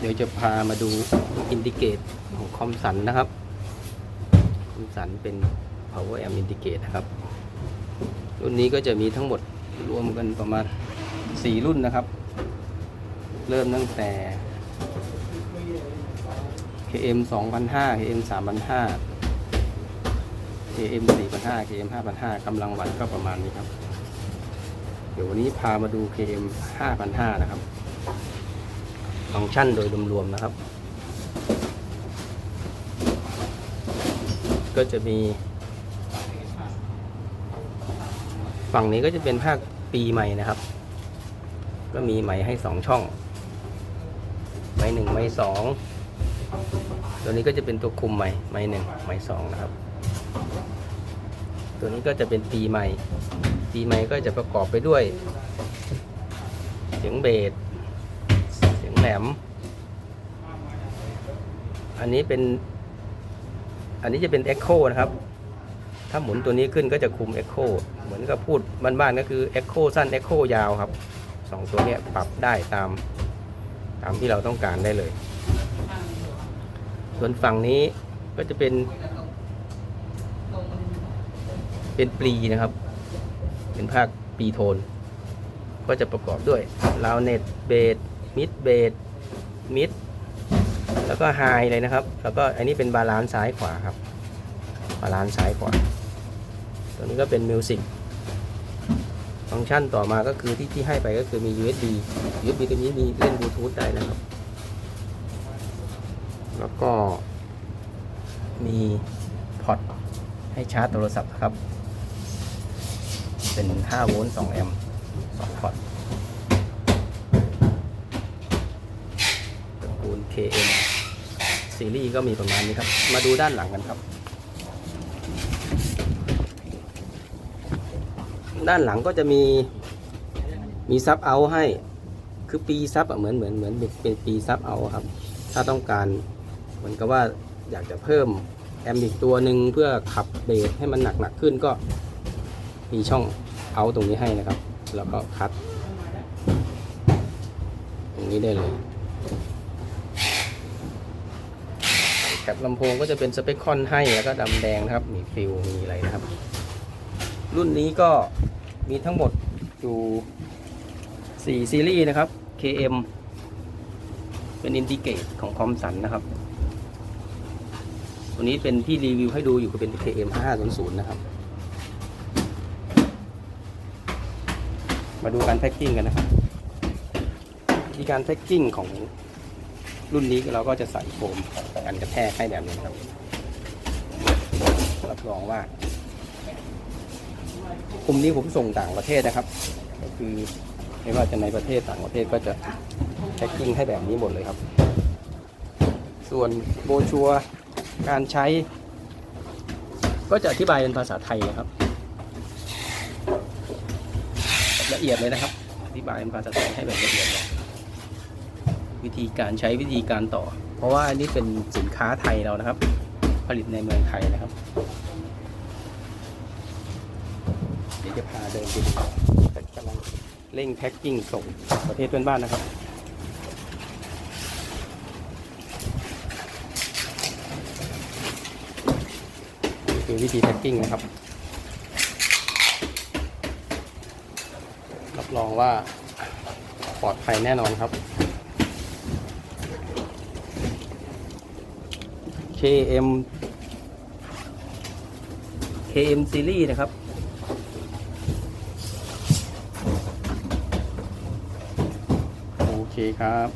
เดี๋ยวจะพามาดูอินดิเกตของคอมสันนะครับคอมสันเป็น power amp indicate นะครับ รุ่นนี้ก็จะมีทั้งหมดรวมกันประมาณ 4 รุ่นนะครับ เริ่มตั้งแต่ KM 2,500 KM 3,500 KM 4,500 KM 5,500กำลังวัดก็ประมาณนี้ครับ เดี๋ยววันนี้พามาดู KM 5,500นะครับ ฟังก์ชันโดยรวมๆนะครับ ก็จะมี ฝั่งนี้ก็จะเป็นภาคปีใหม่นะครับ ก็มีไหมให้สองช่องไม้หนึ่งไม้สองตัวนี้ก็จะเป็นตัวคุมไม้ไม้หนึ่งไม้สองนะครับ ตัวนี้ก็จะเป็นปีใหม่ ปีใหม่ก็จะประกอบไปด้วยเสียงเบส แหลมอันนี้เป็น อันนี้จะเป็น Echo นะครับ ถ้าหมุนตัวนี้ขึ้นก็จะคุม Echo เหมือนกับพูดบ้านๆก็คือ Echo สั้น Echo ยาวครับสองตัวนี้ปรับได้ตาม ตามที่เราต้องการได้เลย ส่วนฝั่งนี้ก็จะเป็น เป็นปลีนะครับ เป็นภาคปีโทน ก็จะประกอบด้วยลาวเน็ตเบส มิดเบสมิดแล้วก็ไฮเลยนะครับ แล้วก็อันนี้เป็นบาลานซ์ซ้ายขวาครับ บาลานซ์ซ้ายขวา ตัวนี้ก็เป็นมิวสิกฟังก์ชันต่อมาก็คือที่ที่ให้ไปก็คือมี USB USB ตัวนี้มีเล่นบลูทูธได้นะครับ แล้วก็มีพอร์ตให้ชาร์จโทรศัพท์ครับ เป็น 5 โวลต์ 2 แอมป์ 2 พอร์ตตระกูล KM ซีรีส์ก็มีประมาณนี้ครับ มาดูด้านหลังกันครับ ด้านหลังก็จะมีมีซับเอาให้คือปีซับเหมือนเหมือนเหมือนเป็นปีซับเอาครับ ถ้าต้องการเหมือนกับว่าอยากจะเพิ่มแอมป์อีกตัวหนึ่งเพื่อขับเบสให้มันหนักหนักขึ้นก็มีช่องเอาตรงนี้ให้นะครับ แล้วก็คัด ตรงนี้ได้เลย แคปลำโพงก็จะเป็นสเปคคอนให้แล้วก็ดำแดงนะครับ มีฟิลมีอะไรนะครับ รุ่นนี้ก็มีทั้งหมดอยู่ 4 ซีรีส์นะครับ KM เป็นอินทิเกตของคอมสันนะครับ ตัวนี้เป็นที่รีวิวให้ดูอยู่ก็เป็น KM 500นะครับ มาดูการแพ็กกิ้งกันนะครับวิธีการแพ็กกิ้งของ รุ่นนี้เราก็จะใส่โฟมกันกระแทกให้แบบนี้ครับรับรองว่ากลุ่มนี้ผมส่งต่างประเทศนะครับ ก็คือไม่ว่าจะในประเทศต่างประเทศก็จะแพ็กกิ้งให้แบบนี้หมดเลยครับ ส่วนโบชัวการใช้ ก็จะอธิบายเป็นภาษาไทยนะครับ ละเอียดเลยนะครับ อธิบายเป็นภาษาไทยให้แบบละเอียดเลย วิธีการใช้วิธีการต่อ เพราะว่าอันนี้เป็นสินค้าไทยเรานะครับ ผลิตในเมืองไทยนะครับ เดี๋ยวจะพาเดินไปดูกำลังเร่งแพ็คกิ้งส่งประเทศเพื่อนบ้านนะครับคือวิธีแพ็คกิ้งนะครับรับรองว่าปลอดภัยแน่นอนครับ KM KM Series นะครับ โอเคครับ